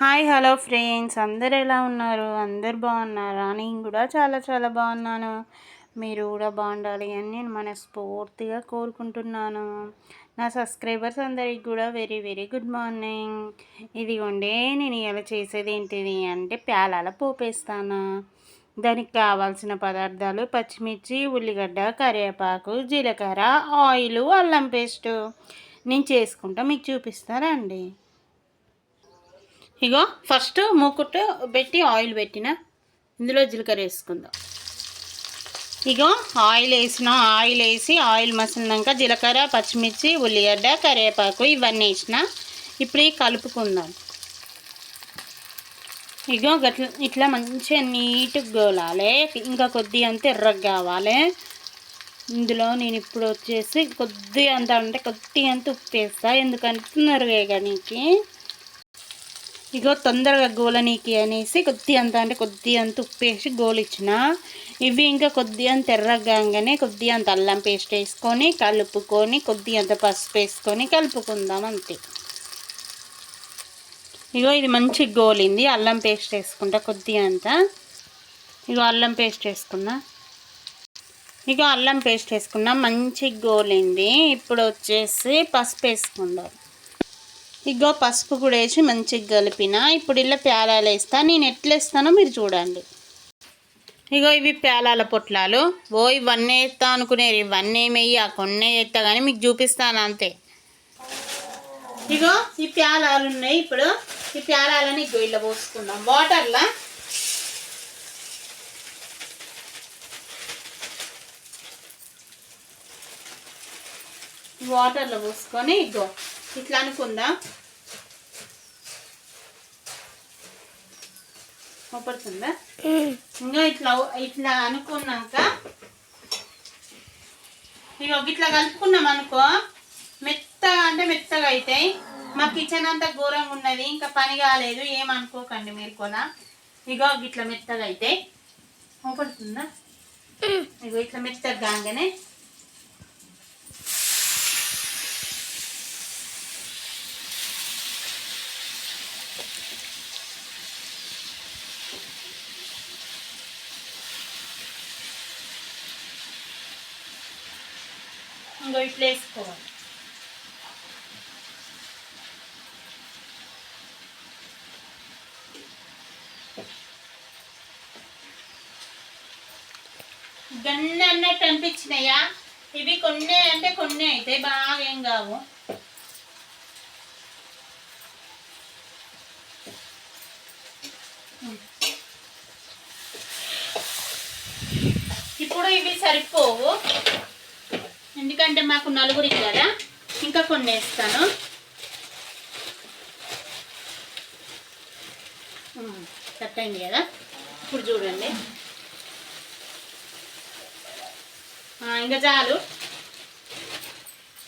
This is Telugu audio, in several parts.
Hi hello friends. అందరు ఎలా ఉన్నారు? అందరు బాగున్నారా? నేను కూడా చాలా చాలా బాగున్నాను. మీరు కూడా బాగుండాలి అని నేను మనస్ఫూర్తిగా కోరుకుంటున్నాను. నా సబ్స్క్రైబర్స్ అందరికి కూడా వెరీ వెరీ గుడ్ మార్నింగ్. ఇదిగోండి నేను ఇలా చేసేది ఏంటిది అంటే ప్యాలాల పోపేస్తాను. దానికి కావాల్సిన పదార్థాలు పచ్చిమిర్చి ఉల్లిగడ్డ కరివేపాకు జీలకర్ర ఆయిల్ అల్లం పేస్టు. నేను చేసుకుంటా మీకు చూపిస్తారా అండి ఇగో ఫస్ట్ మూకుట్టు పెట్టి ఆయిల్ పెట్టిన. ఇందులో జీలకర్ర వేసుకుందాం. ఇగో ఆయిల్ వేసిన ఆయిల్ వేసి ఆయిల్ మసిలినాక జీలకర్ర పచ్చిమిర్చి ఉల్లిగడ్డ కరివేపాకు ఇవన్నీ వేసిన ఇప్పుడు కలుపుకుందాం. ఇగో గట్ల ఇట్లా మంచిగా నీట్గా గోలాలి. ఇంకా కొద్ది అంత ఎర్రగా కావాలి. ఇందులో నేను ఇప్పుడు వచ్చేసి కొద్దిగా అంత అంటే కొద్దిగా అంత ఉప్పు వేస్తా. ఎందుకంటే తొందరగా ఇగో తొందరగా గోలనీకి అనేసి కొద్ది అంత అంటే కొద్ది అంత ఉప్పు వేసి గోలిచ్చిన ఇవి ఇంకా కొద్ది అంత ఎర్రగానే కొద్ది అంత అల్లం పేస్ట్ వేసుకొని కలుపుకొని కొద్ది అంత పసుపు వేసుకొని కలుపుకుందాం అంతే. ఇగో ఇది మంచి గోలింది. అల్లం పేస్ట్ వేసుకుంటా కొద్ది అంత. ఇగో అల్లం పేస్ట్ వేసుకున్నా. ఇగో అల్లం పేస్ట్ వేసుకున్నాం మంచి గోలింది. ఇప్పుడు వచ్చేసి పసుపు వేసుకుందాం. ఇగో పసుపు కూడా వేసి మంచిగా కలిపిన. ఇప్పుడు ఇలా ప్యాలాలు వేస్తా. నేను ఎట్లా వేస్తానో మీరు చూడండి. ఇగో ఇవి ప్యాలాల పొట్లాలు. ఓ ఇవన్నీ వేస్తా అనుకునేవి ఇవన్నీ ఏమయ్యా కొన్నే వేస్తా కానీ మీకు చూపిస్తాను అంతే. ఇగో ఈ ప్యాలాలు ఉన్నాయి ఇప్పుడు. ఈ ప్యాలాలని ఇగో ఇలా పోసుకుందాం. వాటర్లా? వాటర్లో పోసుకొని ఇగో ఇట్లా అనుకుందాం. ఒప్పడుతుందా ఇంకా ఇట్లా ఇట్లా అనుకున్నాక ఇక ఇట్లా కలుపుకున్నాం అనుకో మెత్తగా అంటే మెత్తగా అవుతాయి మా కిచెన్ అంతా ఘోరంగా ఉన్నది ఇంకా పని కాలేదు ఏమనుకోకండి మీరు కూడా. ఇగో ఇట్లా మెత్తగా అయితే ఒప్పడుతుందా ఇగో ఇట్లా మెత్తగా కాగానే ఇంకో ఇట్లా వేసుకోవాలి గన్న అన్నట్టు అనిపించినాయా ఇవి కొన్ని అంటే కొన్ని అయితే బాగా ఏం కావు ఇప్పుడు ఇవి సరిపోవు ఎందుకంటే మాకు నలుగురికి కదా? ఇంకా కొన్ని వేస్తాను. కట్ అయింది కదా? ఇప్పుడు చూడండి. ఇంకా చాలు.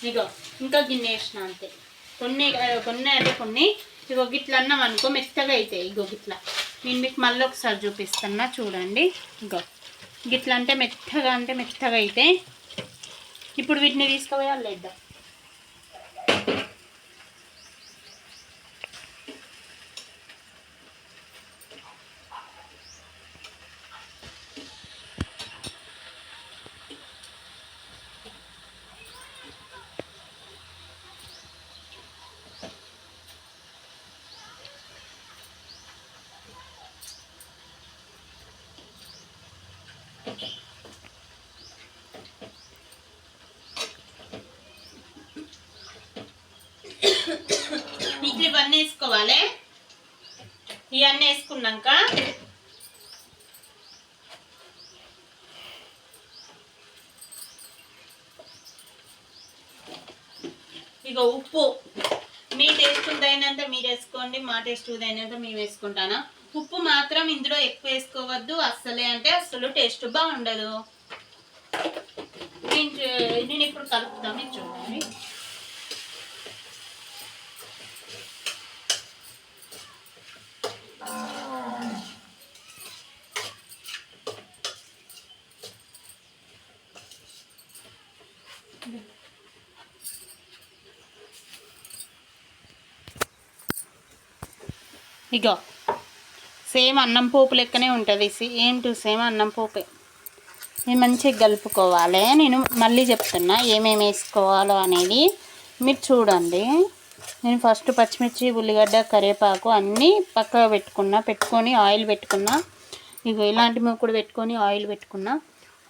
ఇగో ఇంకా గిన్నె వేసిన అంతే. కొన్ని కొన్ని అంటే కొన్ని. ఇగో గిట్ల అన్నాం అనుకో మెత్తగా అవుతాయి ఇగో గిట్ల. నేను మీకు మళ్ళీ ఒకసారి చూపిస్తున్నా చూడండి. ఇగో గిట్ల అంటే మెత్తగా అంటే మెత్తగా అయితే ఇప్పుడు వీటిని తీసుకుపోయాలి లేదా ఇట్లా ఇవన్నీ వేసుకోవాలి ఇవన్నీ వేసుకున్నాక? ఇక ఉప్పు. మీ టేస్ట్ అయినంత మీరు వేసుకోండి మా టేస్ట్ అయినంత మేము వేసుకుంటానా? ఉప్పు మాత్రం ఇందులో ఎక్కువ వేసుకోవద్దు అస్సలే అంటే అస్సలు టేస్ట్ బాగుండదు. నేను ఇప్పుడు కలుపుతాను చూడండి. ఇగో సేమ్ అన్నం పోపు లెక్కనే ఉంటుంది. సేమ్ టు సేమ్ అన్నం పోపే. ఇది మంచిగా కలుపుకోవాలి. నేను మళ్ళీ చెప్తున్నా ఏమేమి వేసుకోవాలో అనేది మీరు చూడండి. నేను ఫస్ట్ పచ్చిమిర్చి ఉల్లిగడ్డ కరివేపాకు అన్నీ పక్కగా పెట్టుకున్నా పెట్టుకొని ఆయిల్ పెట్టుకున్నా. ఇగో ఇలాంటి కూడా పెట్టుకొని ఆయిల్ పెట్టుకున్నా.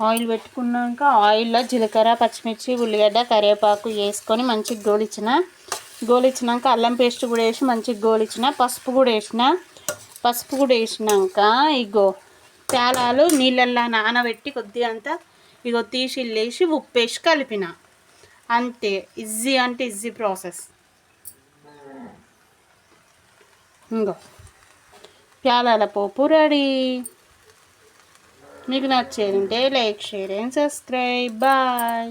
ఆయిల్ పెట్టుకున్నాక ఆయిల్లో జీలకర్ర పచ్చిమిర్చి ఉల్లిగడ్డ కరివేపాకు వేసుకొని మంచిగా గోలిచ్చిన. గోలిచ్చినాక అల్లం పేస్ట్ కూడా వేసి మంచిగా గోలిచ్చిన. పసుపు కూడా వేసిన. పసుపు కూడా వేసినాక ఇగో తేలాలు నీళ్ళల్లో నానబెట్టి కొద్దిగా అంతా ఇగో తీసి లేసి ఉప్పు వేసి కలిపిన. అంతే. ఈజీ అంటే ఈజీ ప్రాసెస్ ఇంకో ప్యాలాల పోపు రెడీ. మీకు నచ్చేది ఉంటే like share and subscribe. Bye.